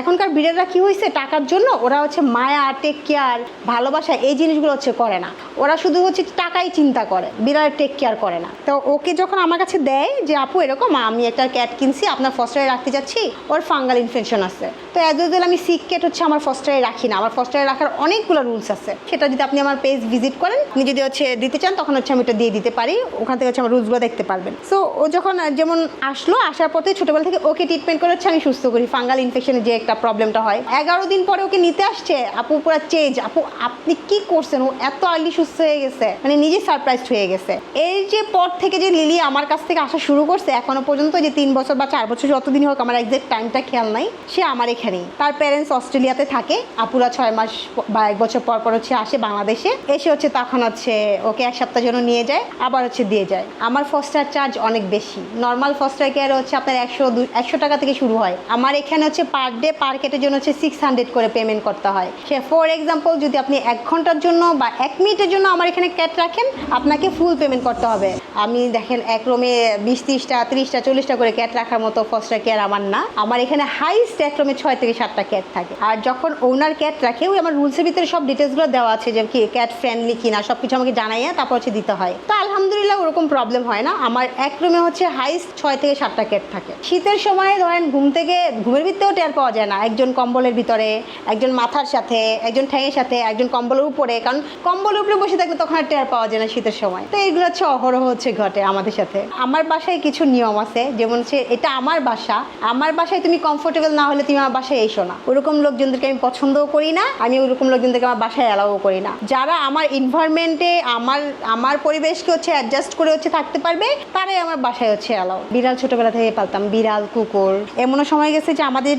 এখনকার বিড়ালরা কি হয়েছে? টাকার জন্য? ওরা হচ্ছে মায়া টেক কেয়ার ভালোবাসা, এই জিনিসগুলো হচ্ছে করে না। ওরা শুধু হচ্ছে টাকাই চিন্তা করে বিড়ালের টেক কেয়ার করে না। তো ওকে যখন আমার কাছে দেয় যে, আপু, এরকম আমি একটা ক্যাট কিনছি, আপনার ফস্টারে রাখতে যাচ্ছি, ওর ফাঙ্গাল ইনফেকশন আছে। তো অ্যাজ ইউজুয়াল আমি সিক ক্যাট হচ্ছে আমার ফস্টারে রাখি না। আমার ফস্টারে রাখার অনেকগুলো রুলস আছে। সেটা যদি আপনি আমার পেজ ভিজিট করেন, আপনি যদি হচ্ছে দিতে চান, তখন হচ্ছে আমি ওটা দিয়ে দিতে পারি। ওখান থেকে হচ্ছে আমার রুলসগুলো দেখতে পারবেন। সো ও যখন যেমন আসলো, আসার পর থেকে ছোটোবেলা থেকে ওকে ট্রিটমেন্ট করে হচ্ছে আমি সুস্থ করি। ফাঙ্গাল ইনফেকশনের যে একটা প্রবলেমটা হয়। এগারো দিন পরে ওকে নিতে আসছে, আপু পুরা চেঞ্জ আপু, আপনি কি করছেন? ও এত আর্লি সুস্থ হয়ে গেছে। মানে নিজে সারপ্রাইজড হয়ে গেছে। এই যে পর থেকে যে লিলি আমার কাছ থেকে আসা শুরু করছে, এখনও পর্যন্ত যে তিন বছর বা চার বছর যতদিন হোক আমার একজ্যাক্ট টাইমটা খেয়াল নাই, সে আমার এখানেই। তার প্যারেন্টস অস্ট্রেলিয়াতে থাকে। আপুরা ছয় মাস বা এক বছর পর পর হচ্ছে আসে বাংলাদেশে। এসে হচ্ছে তখন হচ্ছে ওকে এক সপ্তাহ জন্য নিয়ে যায়, আবার হচ্ছে দিয়ে যায়। আমার ফস্টার চার্জ অনেক বেশি। নর্মাল ফস্টার কেয়ার হচ্ছে আপনার একশো একশো টাকা থেকে শুরু হয়। আমার এখানে হচ্ছে পার ডে পার কেটের জন্য হচ্ছে সিক্স হান্ড্রেড করে পেমেন্ট করতে হয়। সে ফর এক্সাম্পল যদি আপনি এক ঘণ্টার জন্য বা এক মিনিটের জন্য আমার এখানে ক্যাট রাখেন, আপনাকে ফুল পেমেন্ট করতে হবে। আমি দেখেন এক রুমে বিশ তিরিশটা তিরিশটা, চল্লিশটা করে ক্যাট রাখার মতো ফস্টার কেয়ার আমার না। আমার এখানে হাইস্ট এক রুমে ছয় থেকে সাতটা ক্যাট থাকে। আর যখন ওনার ক্যাট রাখে, ওই আমার রুলসের ভিতরে সব ডিটেলসগুলো দেওয়া আছে যে কি ক্যাট ফ্রেন্ডলি কিনা সব কিছু আমাকে জানাইয়া তারপর হচ্ছে দিতে হয়। তো আলহামদুলিল্লাহ ওরকম প্রবলেম হয় না। আমার এক রুমে হচ্ছে হাইস্ট ছয় থেকে সাতটা ক্যাট থাকে। শীতের সময় ধরেন ঘুম থেকে, ঘুমের ভিতরেও টের পাওয়া যায় না। একজন কম্বলের ভিতরে, একজন মাথার সাথে, একজন ঠ্যাঙের সাথে, একজন কম্বলের উপরে। কারণ কম্বলের উপরে বসে থাকলে তখন আর টের পাওয়া যায় না শীতের সময়। তো এগুলো হচ্ছে অহরহ হচ্ছে ঘটে আমাদের সাথে। আমার বাসায় কিছু নিয়ম আছে। যেমন হচ্ছে, এটা আমার বাসা। আমার বাসায় তুমি কমফোর্টেবল না হলে তুমি আমার বাসায় এসো না। ওরকম লোকজনদেরকে আমি পছন্দও করি না। আমি ওরকম লোকজনদেরকে আমার বাসায় অ্যালাউও করি না। যারা আমার ইনভারমেন্টে আমার আমার পরিবেশকে হচ্ছে অ্যাডজাস্ট করে হচ্ছে থাকতে পারবে, তারাই আমার বাসায় হচ্ছে অ্যালাউ বিড়াল ছোটবেলা থেকে পালতাম। বিড়াল, কুকুর। এমনও সময় গেছে যে আমাদের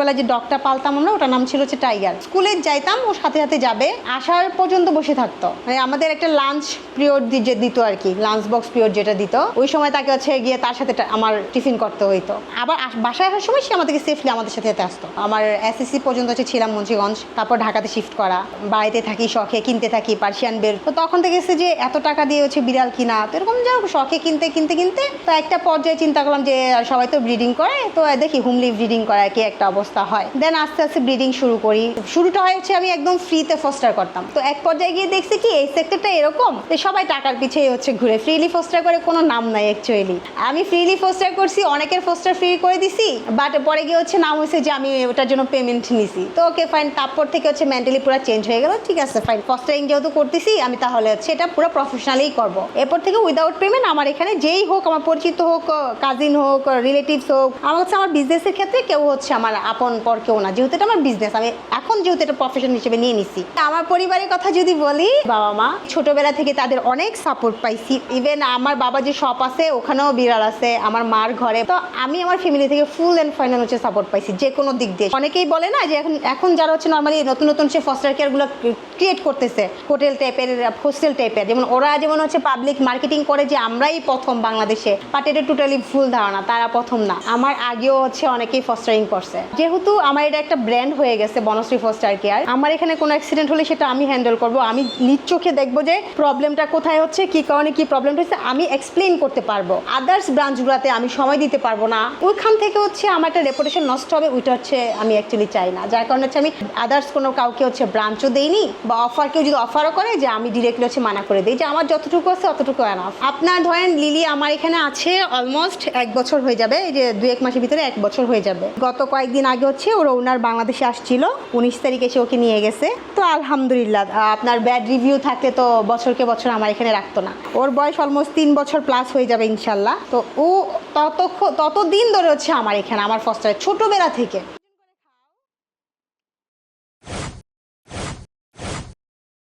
ছোটবেলায় যে ডগটা পালতাম আমরা, ওটার নাম ছিল হচ্ছে টাইগার। স্কুলে যাইতাম, ও সাথে সাথে যাবে। আসার পর্যন্ত বসে থাকতো। মানে আমাদের একটা লাঞ্চ পিরিয়ড যে দিত আর কি, লাঞ্চ বক্স পিরিয়ড যেটা দিত। ওই সময় তাকে হচ্ছে গিয়ে তার সাথে আমার টিফিন করতে হইতো। আবার বাসায় আসার সময় সে আমাদেরকে সেফলি আমাদের সাথে যেতে আসতো। আমার এসএসসি পর্যন্ত হচ্ছে ছিলাম মুন্সিগঞ্জ, তারপর ঢাকাতে শিফট করা। বাড়িতে থাকি, শখে কিনতে থাকি পার্সিয়ান বের। তো তখন থেকে এসে যে এত টাকা দিয়ে হচ্ছে বিড়াল কিনা। তো এরকম যাও শখে কিনতে কিনতে কিনতে। তো একটা পর্যায়ে চিন্তা করলাম যে, সবাই তো ব্রিডিং করে। তো দেখি হুমলি ব্রিডিং করা কি একটা অবস্থা। হয়। দেন আস্তে আস্তে ব্রিডিং শুরু করি। শুরুটা হয় হচ্ছে আমি একদম ফ্রিতে ফস্টার করতাম। তো এক পর্যায়ে গিয়ে দেখছি কি, এই সেক্টরটা এরকম যে সবাই টাকার পিছিয়ে হচ্ছে ঘুরে। ফ্রিলি ফস্টার করে কোনো নাম নাই অ্যাকচুয়ালি আমি ফ্রিলি ফস্টার করছি, অনেকের ফস্টার ফ্রি করে দিছি বাট পরে গিয়ে হচ্ছে নাম হয়েছে যে আমি ওটার জন্য পেমেন্ট নিছি। তো ওকে ফাইন তারপর থেকে হচ্ছে মেন্টালি পুরো চেঞ্জ হয়ে গেল, ঠিক আছে ফাইন ফস্টারিং যেহেতু করতেছি, আমি তাহলে হচ্ছে এটা পুরো প্রফেশনালি করব। এরপর থেকে উইদাউট পেমেন্ট আমার এখানে যেই হোক, আমার পরিচিত হোক কাজিন হোক রিলেটিভস হোক, আমার হচ্ছে আমার বিজনেসের ক্ষেত্রে কেউ হচ্ছে আমার আপন পর কেউ না। যেহেতু এটা আমার বিজনেস আমি এখন যেহেতু এটা প্রফেশন হিসেবে নিয়ে নিছি। আমার পরিবারের কথা যদি বলি, বাবা মা, ছোটবেলা থেকে তাদের অনেক সাপোর্ট পাইছি। ইভেন আমার বাবা যে শপ আছে, ওখানেও বিড়াল আছে, আমার মার ঘরে। তো আমি আমার ফ্যামিলি থেকে ফুল অ্যান্ড ফাইনাল হচ্ছে সাপোর্ট পাইছি, যে কোনো দিক দিয়ে। অনেকেই বলে না যে এখন এখন যারা হচ্ছে নর্মালি নতুন নতুন সে ফস্টার কেয়ারগুলো ক্রিয়েট করতেছে হোটেল টাইপের হোস্টেল টাইপের যেমন ওরা যেমন হচ্ছে পাবলিক মার্কেটিং করে যে আমরাই প্রথম বাংলাদেশে। বাট এটা টোটালি ভুল ধারণা, তারা প্রথম না। আমার আগেও হচ্ছে অনেকেই ফস্টারিং করছে। যেহেতু আমার এটা একটা ব্র্যান্ড হয়ে গেছে, বনশ্রী ফস্টার কেয়ার আমার এখানে কোনো অ্যাক্সিডেন্ট হলে সেটা আমি হ্যান্ডেল করব। আমি নিজ চোখে দেখব যে প্রবলেমটা কোথায় হচ্ছে, কি কারণে কি প্রবলেমটা হচ্ছে, আমি এক্সপ্লেন করতে পারব। আদার্স ব্রাঞ্চগুলোতে আমি সময় দিতে পারব না। ওইখান থেকে হচ্ছে আমার একটা রেপুটেশন নষ্ট হবে, ওইটা হচ্ছে আমি অ্যাকচুয়ালি চাই না। যার কারণে হচ্ছে আমি আদার্স কোনো কাউকে হচ্ছে ব্রাঞ্চও দেইনি বা অফার কেউ যদি অফারও করে যে আমি ডিরেক্টলি হচ্ছে মানা করে দিই। যে আমার যতটুকু আছে অতটুকু এনাফ আপনার ধরেন লিলি আমার এখানে আছে অলমোস্ট এক বছর হয়ে যাবে যে দু এক মাসের ভিতরে এক বছর হয়ে যাবে। গত কয়েকদিন আগে হচ্ছে ওর ওনার বাংলাদেশে আসছিল, উনিশ তারিখে এসে ওকে নিয়ে গেছে। তো আলহামদুলিল্লাহ আপনার ব্যাড রিভিউ থাকলে তো বছরকে বছর আমার এখানে রাখতো না। ওর বয়স অলমোস্ট তিন বছর প্লাস হয়ে যাবে ইনশাল্লাহ। তো ও ততক্ষণ ততদিন ধরে হচ্ছে আমার এখানে, আমার ফস্টারে ছোটোবেলা থেকে।